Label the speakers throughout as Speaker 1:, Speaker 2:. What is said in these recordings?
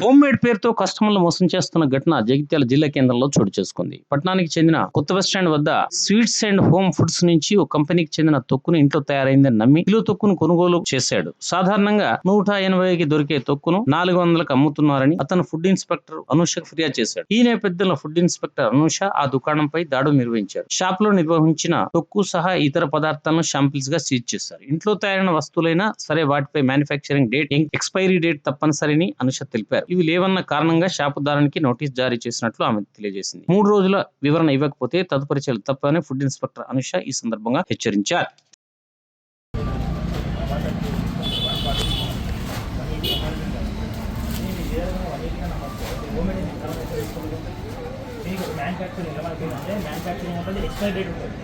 Speaker 1: Home made పేరుతో కస్టమర్లు మోసం చేస్తున్న ఘటన జగిత్యాల జిల్లా కేంద్రంలో చోటు చేసుకుంది. పట్టణానికి చెందిన కొత్త బస్ స్టాండ్ వద్ద స్వీట్స్ అండ్ హోమ్ ఫుడ్స్ నుంచి ఒక కంపెనీకి చెందిన తొక్కును ఇంట్లో తయారైందని నమ్మి కిలో తొక్కును కొనుగోలు చేశాడు. సాధారణంగా నూట ఎనభైకి దొరికే తొక్కును నాలుగు వందలకు అమ్ముతున్నారని అతను ఫుడ్ ఇన్స్పెక్టర్ అనూషకు ఫిర్యాదు చేశాడు. ఈ నేపథ్యంలో ఫుడ్ ఇన్స్పెక్టర్ అనూష ఆ దుకాణంపై దాడులు నిర్వహించారు. షాప్లో నిర్వహించిన తొక్కు సహా ఇతర పదార్థాలను శాంపిల్స్గా సీజ్ చేశారు. ఇంట్లో తయారైన వస్తువులైనా సరే వాటిపై మ్యానుఫ్యాక్చరింగ్ డేట్ ఎక్స్పైరీ డేట్ తప్పనిసరిని అనుష తెలిపారు. ఇవి లేవన్న కారణంగా షాపుదారునికి నోటీస్ జారీ చేసినట్లు ఆమె తెలియజేసింది. మూడు రోజుల వివరణ ఇవ్వకపోతే తదుపరి చర్యలు తప్పని ఫుడ్ ఇన్స్పెక్టర్ అనుష ఈ సందర్భంగా హెచ్చరించారు.
Speaker 2: మీకు మ్యానుఫ్యాక్చరింగ్ ఎలా అంటే మ్యానుఫ్యాక్చరింగ్ ఉంటుంది ఎక్స్పైరీ డేట్ ఉంటుంది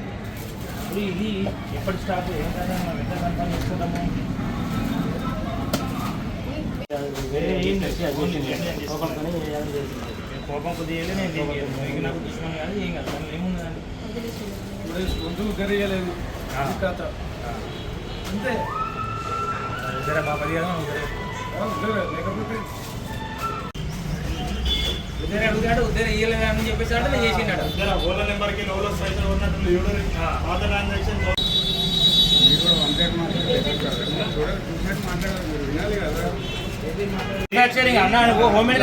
Speaker 2: ఇప్పుడు ఇది ఎప్పటి స్టాక్ ఏం కదా మనం ఎంత కన్ఫర్మ్ చేసుకుంటాము వేరే కోపం కొద్దిగా నేను మీకు నాకు దుష్మని కాదు ఏం కాదు దానిలో ఏముందండి
Speaker 3: ముందు గరియలేదు కథ అంతే
Speaker 2: జర బాబా కదా
Speaker 3: లేకపోతే
Speaker 2: ఉదయం అడుగుతాడు ఉదయం ఇయ్యలేదు అని చెప్పేసి నేను చేసినాడు
Speaker 4: ఓలా నెంబర్కి లోలో సైతం ఉన్నట్లు పాత ట్రాన్సాక్షన్
Speaker 3: మీరు కూడా వన్ సైడ్ మాట్లాడారు చూడాలి టూ సైడ్ మాట్లాడాలి మీరు వినాలి కదా
Speaker 2: మ్యానుఫ్యాక్చరింగ్ అన్నా హోమ్ మేడ్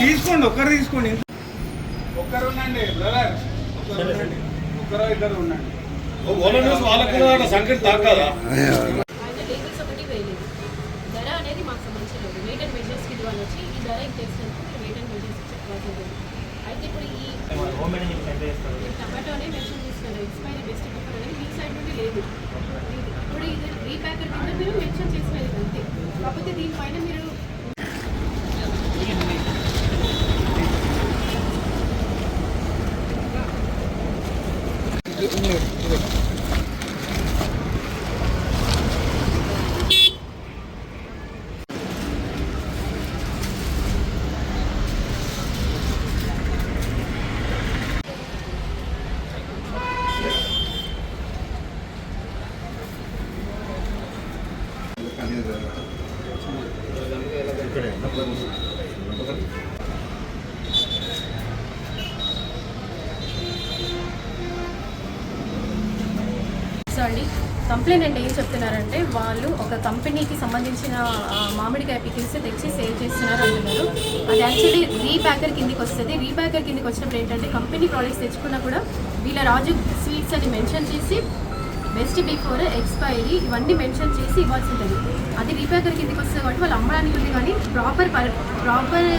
Speaker 3: తీసుకోండి ఒక్కరు తీసుకోండి. ఒక్కరు ఉండండి బ్రదర్ ఒక్కరు ఇద్దరు ఉండండి.
Speaker 4: వాళ్ళకు కూడా సంకట్ తాకాదా
Speaker 5: ధర అనేది మాకు సంబంధించలేదు వెయిట్ అండ్ మెజర్స్కి ఇది వాళ్ళు వచ్చి ఈ ధర ఇంత ఇస్తుంది వెయిట్ అండ్ మెజర్స్ చెప్పాల్సింది. అయితే ఇప్పుడు ఈ టమాటోనే మెన్షన్ చేస్తున్నారు. ఎక్స్పైరీ బెస్ట్ పేపర్ అనేది మీ సైడ్ నుండి లేదు. ఇప్పుడు ఇది రీప్యాకర్ కింద మీరు మెన్షన్ చేసినది అంతే. కాకపోతే దీనిపైన మీరు సో అండి కంప్లైంట్ అంటే ఏం చెప్తున్నారంటే వాళ్ళు ఒక కంపెనీకి సంబంధించిన మామిడికాయ పికిల్స్ తెచ్చి సేల్ చేస్తున్నారు అంటున్నారు. అది యాక్చువల్లీ రీప్యాకర్ కిందికి వస్తుంది. రీప్యాకర్ కిందికి వచ్చినప్పుడు ఏంటంటే కంపెనీ ప్రోడక్ట్స్ తెచ్చుకున్నా కూడా వీళ్ళ రాజు స్వీట్స్ అని మెన్షన్ చేసి బెస్ట్ బిఫోర్ ఎక్స్పైరీ ఇవన్నీ మెన్షన్ చేసి ఇవ్వాల్సి ఉంటుంది. అది రీప్యాకర్ కిందకి వస్తుంది కాబట్టి వాళ్ళు అమ్మడానికి ఉంది కానీ ప్రాపర్ ప్రాపర్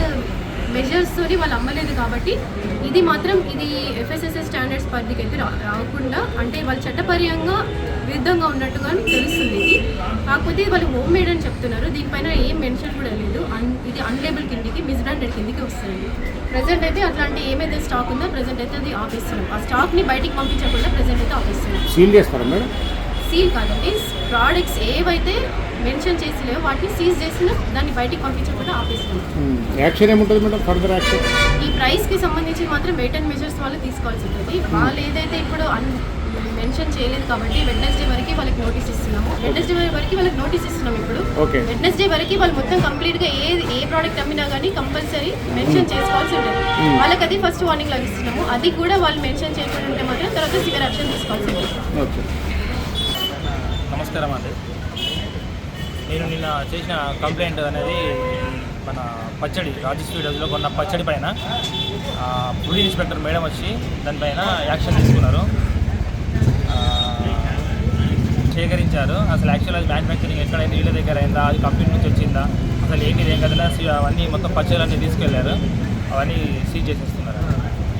Speaker 5: మెజర్స్ తోని వాళ్ళు అమ్మలేదు కాబట్టి ఇది మాత్రం ఇది ఎఫ్ఎస్ఎస్ఎస్ స్టాండర్డ్స్ పరిధికి అయితే రా- రాకుండా అంటే వాళ్ళు చట్టపర్యంగా విరుద్ధంగా ఉన్నట్టుగా తెలుస్తుంది ఇది. కాకపోతే వాళ్ళు హోమ్ మేడ్ అని చెప్తున్నారు. దీనిపైన ఏం మెన్షన్ కూడా లేదు. అన్- ఇది అన్లేబుల్ కిందికి మిస్బ్రాండెడ్ కిందికి వస్తుంది. ప్రజెంట్ అయితే అట్లాంటి ఏమైతే స్టాక్ ఉందో ప్రజెంట్ అయితే అది ఆపేస్తున్నాం ఆ స్టాక్ని బయటికి పంపించకుండా ప్రజెంట్ అయితే ఆపేస్తున్నాం
Speaker 6: సీల్
Speaker 5: కాదండి ప్రోడక్ట్స్ ఏవైతే మెన్షన్ చేసి లేవో వాటిని సీజ్ చేసిన దాన్ని బయటికి పంపించకుండా ఆపేస్తున్నాం
Speaker 6: యాక్షన్ ఏముంటుంది మేడం? ఫర్దర్ యాక్షన్
Speaker 5: ఈ ప్రైస్కి సంబంధించి మాత్రం వెయిట్ అండ్ మెజర్స్ వాళ్ళు తీసుకోవాల్సి ఉంటుంది. వాళ్ళు ఏదైతే ఇప్పుడు మెన్షన్ చేయలేదు కాబట్టి వెడ్నెస్డే వరకు వాళ్ళకి నోటీస్ ఇస్తున్నాము. వెడ్నెస్డే వరకు వాళ్ళకి నోటీస్ ఇస్తున్నాం ఇప్పుడు. వెడ్నెస్డే వరకు వాళ్ళు మొత్తం కంప్లీట్గా ఏ ఏ ప్రోడక్ట్ అమ్మినా కానీ కంపల్సరీ మెన్షన్ చేసుకోవాల్సి ఉంటుంది. వాళ్ళకి అది ఫస్ట్ వార్నింగ్ లాగా ఇస్తున్నాము. అది కూడా వాళ్ళు మెన్షన్ చేయకుండా ఉంటే మాత్రం తర్వాత సివియర్ యాక్షన్ తీసుకోవాల్సి ఉంటుంది.
Speaker 2: నమస్కారం అండి. నేను నిన్న చేసిన కంప్లైంట్ అనేది మన పచ్చడి రాజు స్వీట్ హౌస్లో కొన్న పచ్చడి పైన పోలీస్ ఇన్స్పెక్టర్ మేడం వచ్చి దానిపైన యాక్షన్ తీసుకున్నారు. సేకరించారు అసలు యాక్చువల్ అది మ్యానుఫ్యాక్చరింగ్ ఎక్కడైనా వీళ్ళ దగ్గర అయిందా అది కంపెనీ నుంచి వచ్చిందా అసలు ఏంటి ఏం కదా అవన్నీ మొత్తం పచ్చడి అన్నీ తీసుకెళ్ళారు. అవన్నీ సీజ్ చేసేస్తున్నారు.